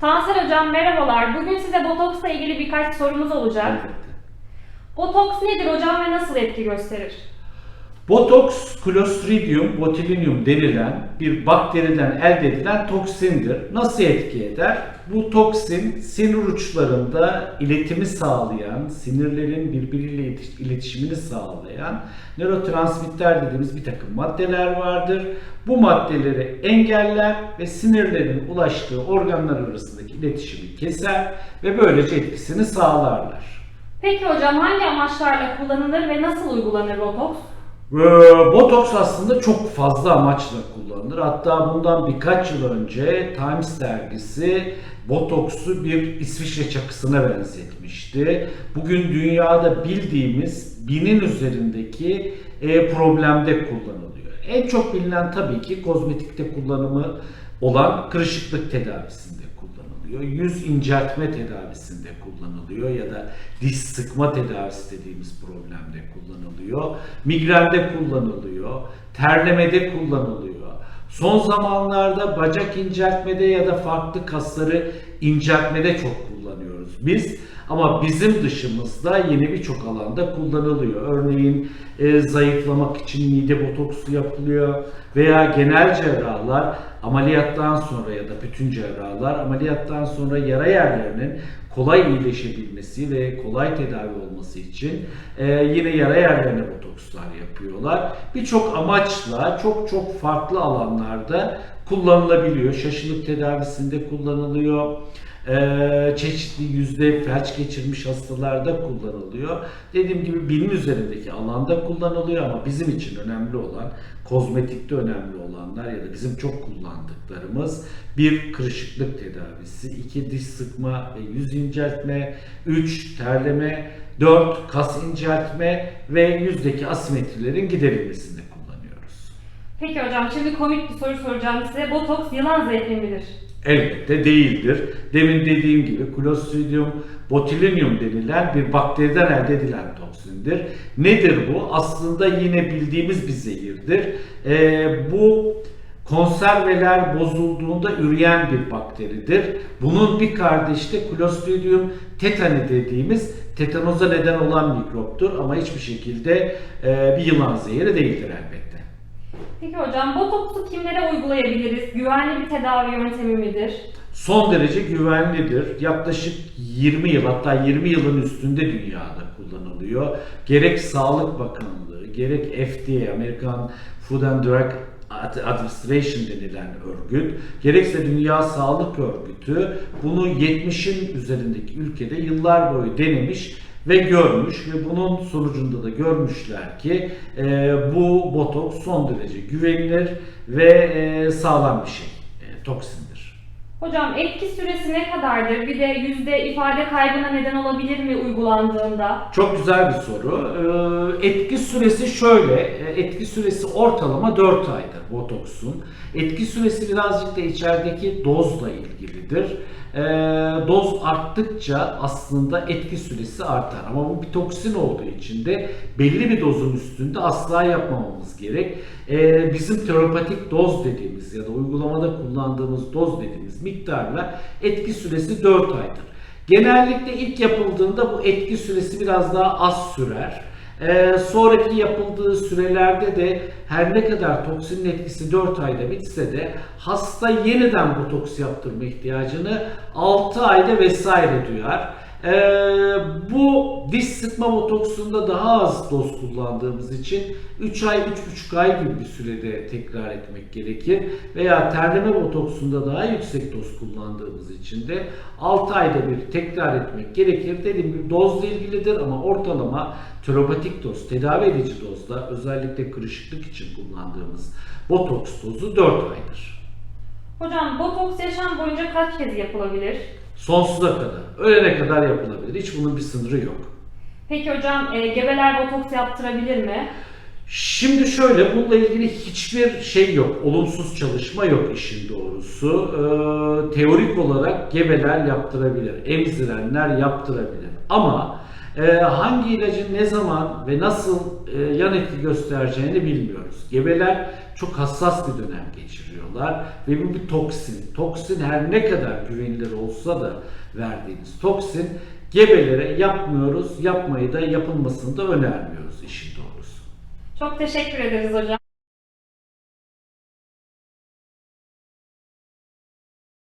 Tansel Hocam merhabalar. Bugün size botoksla ilgili birkaç sorumuz olacak. Elbette. Botoks nedir hocam ve nasıl etki gösterir? Botoks, Clostridium botulinum denilen bir bakteriden elde edilen toksindir. Nasıl etki eder? Bu toksin sinir uçlarında iletimi sağlayan, sinirlerin birbiriyle iletiş- iletişimini sağlayan nörotransmitter dediğimiz bir takım maddeler vardır. Bu maddeleri engeller ve sinirlerin ulaştığı organlar arasındaki iletişimi keser ve böylece etkisini sağlarlar. Peki hocam hangi amaçlarla kullanılır ve nasıl uygulanır botoks? Ee, Botoks aslında çok fazla amaçla kullanılır. Hatta bundan birkaç yıl önce Times dergisi Botoks'u bir İsviçre çakısına benzetmişti. Bugün dünyada bildiğimiz binin üzerindeki e, problemde kullanılıyor. En çok bilinen tabii ki kozmetikte kullanımı olan kırışıklık tedavisinde kullanılıyor. Yüz inceltme tedavisinde kullanılıyor ya da diş sıkma tedavisi dediğimiz problemde kullanılıyor. Migrende kullanılıyor. Terlemede kullanılıyor. Son zamanlarda bacak inceltmede ya da farklı kasları inceltmede çok kullanıyoruz biz. Ama bizim dışımızda yine birçok alanda kullanılıyor. Örneğin e, zayıflamak için mide botoksu yapılıyor veya genel cerrahlar ameliyattan sonra ya da bütün cerrahlar ameliyattan sonra yara yerlerinin kolay iyileşebilmesi ve kolay tedavi olması için e, yine yara yerlerine botokslar yapıyorlar. Birçok amaçla çok çok farklı alanlarda kullanılabiliyor. Şaşılık tedavisinde kullanılıyor. Ee, çeşitli yüzde felç geçirmiş hastalarda kullanılıyor. Dediğim gibi binin üzerindeki alanda kullanılıyor ama bizim için önemli olan, kozmetikte önemli olanlar ya da bizim çok kullandıklarımız bir kırışıklık tedavisi, iki diş sıkma ve yüz inceltme, üç terleme, dört kas inceltme ve yüzdeki asimetrilerin giderilmesinde. Peki hocam şimdi komik bir soru soracağım size. Botoks yılan zehri midir? Elbette değildir. Demin dediğim gibi Clostridium botulinum denilen bir bakteriden elde edilen toksindir. Nedir bu? Aslında yine bildiğimiz bir zehirdir. Ee, bu konserveler bozulduğunda üreyen bir bakteridir. Bunun bir kardeşi de Clostridium tetani dediğimiz tetanoza neden olan mikroptur ama hiçbir şekilde e, bir yılan zehri değildir elbette. Peki hocam botoksu kimlere uygulayabiliriz? Güvenli bir tedavi yöntemi midir? son derece güvenlidir. Yaklaşık 20 yıl hatta 20 yılın üstünde dünyada kullanılıyor. Gerek Sağlık Bakanlığı, gerek FDA, Amerikan Food and Drug Administration denilen örgüt, gerekse Dünya Sağlık Örgütü bunu 70'in üzerindeki ülkede yıllar boyu denemiş ve görmüş ve bunun sonucunda da görmüşler ki e, bu botoks son derece güvenilir ve e, sağlam bir şey, e, toksindir. Hocam etki süresi ne kadardır? Bir de yüzde ifade kaybına neden olabilir mi uygulandığında? Çok güzel bir soru. Ee, etki süresi şöyle, e, etki süresi ortalama 4 aydır botoksun. Etki süresi birazcık da içerideki dozla ilgilidir. Ee, doz arttıkça aslında etki süresi artar. Ama bu bir toksin olduğu için de belli bir dozun üstünde asla yapmamamız gerek. Ee, bizim terapatik doz dediğimiz ya da uygulamada kullandığımız doz dediğimiz miktarla etki süresi 4 aydır. Genellikle ilk yapıldığında bu etki süresi biraz daha az sürer. Ee, sonraki yapıldığı sürelerde de her ne kadar toksinin etkisi 4 ayda bitse de hasta yeniden botoks yaptırma ihtiyacını 6 ayda vesaire duyar. Ee, bu diş sıkma botoksunda daha az doz kullandığımız için 3 ay, 3,5 ay gibi bir sürede tekrar etmek gerekir. Veya terleme botoksunda daha yüksek doz kullandığımız için de 6 ayda bir tekrar etmek gerekir. Dediğim gibi dozla ilgilidir ama ortalama terapatik doz, tedavi edici dozda özellikle kırışıklık için kullandığımız botoks dozu 4 aydır. Hocam botoks yaşam boyunca kaç kez yapılabilir? Sonsuza kadar, ölene kadar yapılabilir. Hiç bunun bir sınırı yok. Peki hocam e, gebeler botoks yaptırabilir mi? Şimdi şöyle, bununla ilgili hiçbir şey yok. Olumsuz çalışma yok işin doğrusu. Ee, teorik olarak gebeler yaptırabilir, emzirenler yaptırabilir. Ama Ee, hangi ilacın ne zaman ve nasıl e, yan etki göstereceğini bilmiyoruz. Gebeler çok hassas bir dönem geçiriyorlar ve bu bir toksin. Toksin her ne kadar güvenilir olsa da verdiğimiz toksin gebelere yapmıyoruz, yapmayı da yapılmasını da önermiyoruz işin doğrusu. Çok teşekkür ederiz hocam.